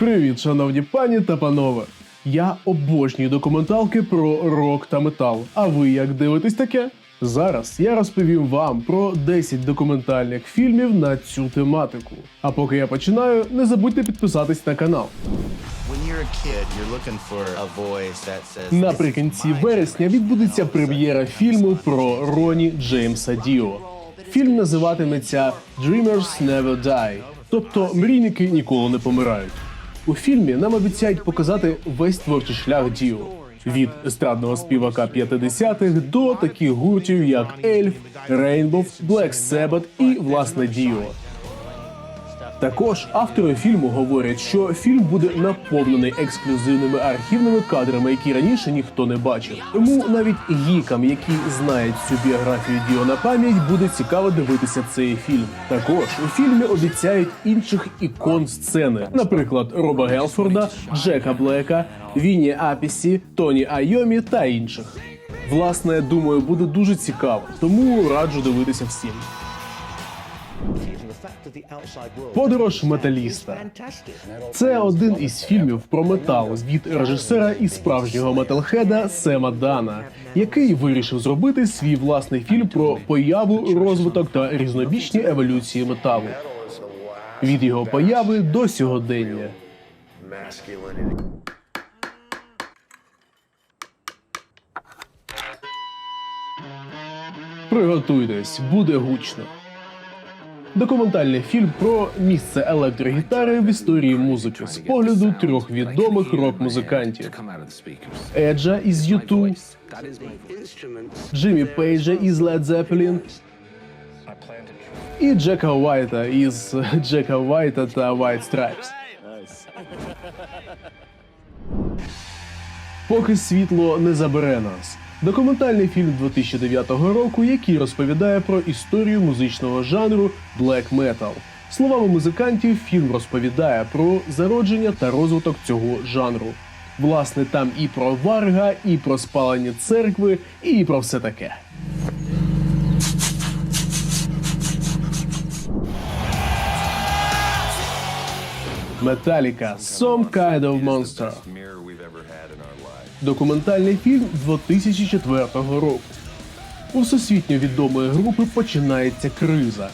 Привіт, шановні пані та панове. Я обожнюю документалки про рок та метал. А ви як дивитесь таке? Зараз я розповім вам про 10 документальних фільмів на цю тематику. А поки я починаю, не забудьте підписатись на канал. When you're a kid, you're looking for a voice that says. "This Наприкінці вересня відбудеться прем'єра фільму про Роні Джеймса Діо. Фільм називатиметься Dreamers Never Die, тобто мрійники ніколи не помирають. У фільмі нам обіцяють показати весь творчий шлях Діо. Від естрадного співака 50-х до таких гуртів, як Ельф, Рейнбов, Блек Себет і власне Діо. Також автори фільму говорять, що фільм буде наповнений ексклюзивними архівними кадрами, які раніше ніхто не бачив. Тому навіть гікам, які знають цю біографію Діо на пам'ять, буде цікаво дивитися цей фільм. Також у фільмі обіцяють інших ікон сцени, наприклад, Роба Гелфорда, Джека Блека, Віні Апісі, Тоні Айомі та інших. Власне, думаю, буде дуже цікаво, тому раджу дивитися всім. Подорож металіста. Це один із фільмів про метал від режисера і справжнього металхеда Сема Дана, який вирішив зробити свій власний фільм про появу, розвиток та різнобічні еволюції металу. Від його появи до сьогодення. Приготуйтесь, буде гучно. Документальний фільм про місце електрогітари в історії музики з погляду трьох відомих рок-музикантів: Еджа із U2, Джиммі Пейджа із Led Zeppelin і Джека Уайта із Джека Уайта та White Stripes. Поки світло не забере нас. Документальний фільм 2009 року, який розповідає про історію музичного жанру Black Metal. Словами музикантів, фільм розповідає про зародження та розвиток цього жанру. Власне, там і про Варга, і про спалення церкви, і про все таке. Металіка Some Kind of Monster. Документальний фільм 2004 року. У всесвітньо відомої групи починається криза.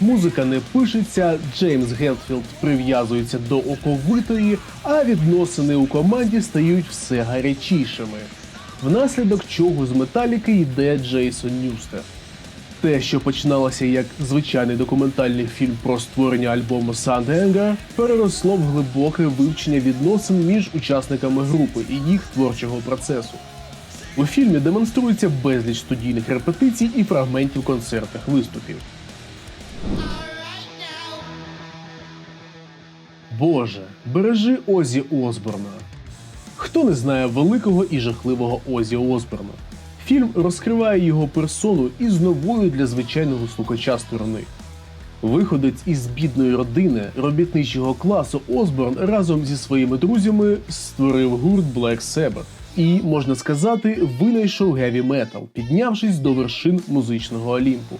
Музика не пишеться, Джеймс Гетфілд прив'язується до оковитої, а відносини у команді стають все гарячішими. Внаслідок чого з металіки йде Джейсон Нюстер. Те, що починалося як звичайний документальний фільм про створення альбому Санденга, переросло в глибоке вивчення відносин між учасниками групи і їх творчого процесу. У фільмі демонструється безліч студійних репетицій і фрагментів концертних виступів. Боже, бережи Озі Осборна. Хто не знає великого і жахливого Озі Осборна? Фільм розкриває його персону із новою для звичайного слухача сторони. Виходець із бідної родини робітничого класу Осборн разом зі своїми друзями створив гурт Black Sabbath і, можна сказати, винайшов геві метал, піднявшись до вершин музичного Олімпу.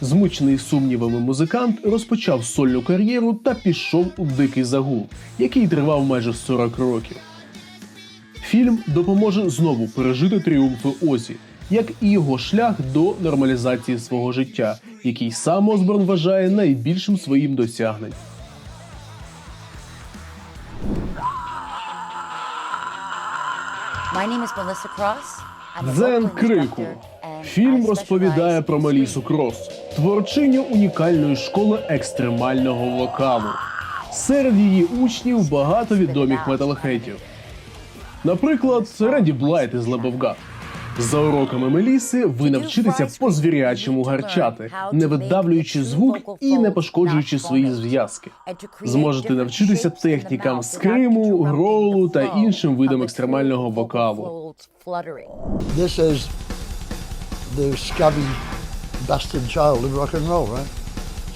Змучений сумнівами музикант розпочав сольну кар'єру та пішов у дикий загул, який тривав майже 40 років. Фільм допоможе знову пережити тріумфи Озі, як і його шлях до нормалізації свого життя, який сам Осборн вважає найбільшим своїм досягненням. My name is Melissa Cross. Дзен крику. Фільм розповідає про in Мелісу. Крос, творчиню унікальної школи екстремального вокалу. Серед її учнів багато відомих металхетів. Наприклад, Ренді Блайт із Лебовга. За уроками Меліси ви навчитеся по звірячому гарчати, не видавлюючи звук і не пошкоджуючи свої зв'язки. Зможете навчитися технікам скриму, гроулу та іншим видам екстремального вокалу. This is the scabby bastard child of rock and roll, right?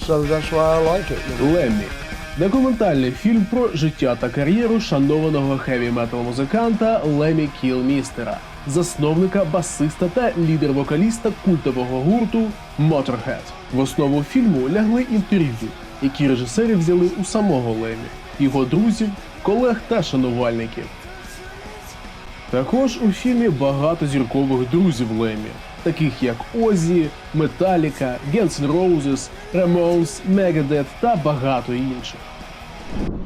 So that's why I like it. You know? Леммі. Документальний фільм про життя та кар'єру шанованого хеві метал музиканта Лемі Кілмістера, засновника, басиста та лідер-вокаліста культового гурту Motorhead. В основу фільму лягли інтерв'ю, які режисери взяли у самого Лемі, його друзів колег та шанувальників. Також у фільмі багато зіркових друзів Лемі, таких як Озі, Металіка, N' Roses, Ramones, Megadeth та багато інших.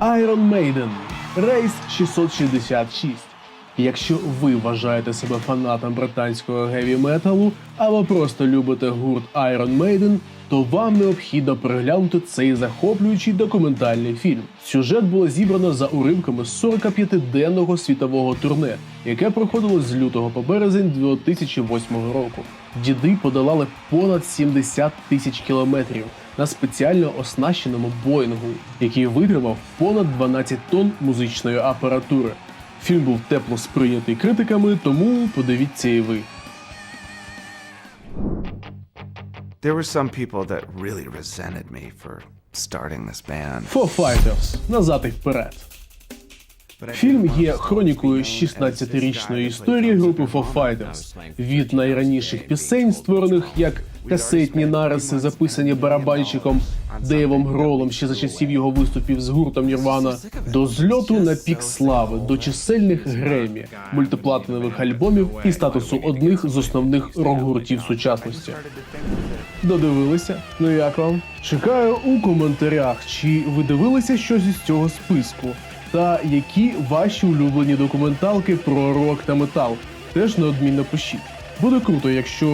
Iron Maiden Рейс 666. Якщо ви вважаєте себе фанатом британського геві металу або просто любите гурт Iron Maiden, то вам необхідно переглянути цей захоплюючий документальний фільм. Сюжет було зібрано за уривками з 45-денного світового турне, яке проходило з лютого по березень 2008 року. Діди подолали понад 70 тисяч кілометрів на спеціально оснащеному Боїнгу, який витримав понад 12 тонн музичної апаратури. Фільм був тепло сприйнятий критиками, тому подивіться і ви. There were some people that really resented me for starting this band. Four Fighters. Назад і вперед. Фільм є хронікою 16-річної історії групи Foo Fighters. Від найраніших пісень, створених як касетні нариси, записані барабанщиком Дейвом Гролом ще за часів його виступів з гуртом Нірвана, до зльоту на пік слави, до чисельних гремі, мультиплатинових альбомів і статусу одних з основних рок-гуртів сучасності. Додивилися? Ну як вам? Чекаю у коментарях, чи ви дивилися щось із цього списку, та які ваші улюблені документалки про рок та метал. Теж неодмінно пишіть. Буде круто, якщо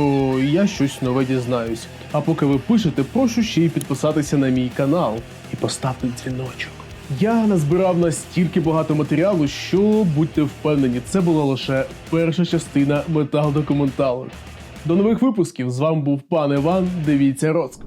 я щось нове дізнаюсь. А поки ви пишете, прошу ще й підписатися на мій канал і поставити дзвіночок. Я назбирав настільки багато матеріалу, що будьте впевнені, це була лише перша частина метал документалок. До нових випусків з вами був пан Іван. Дивіться Роцк.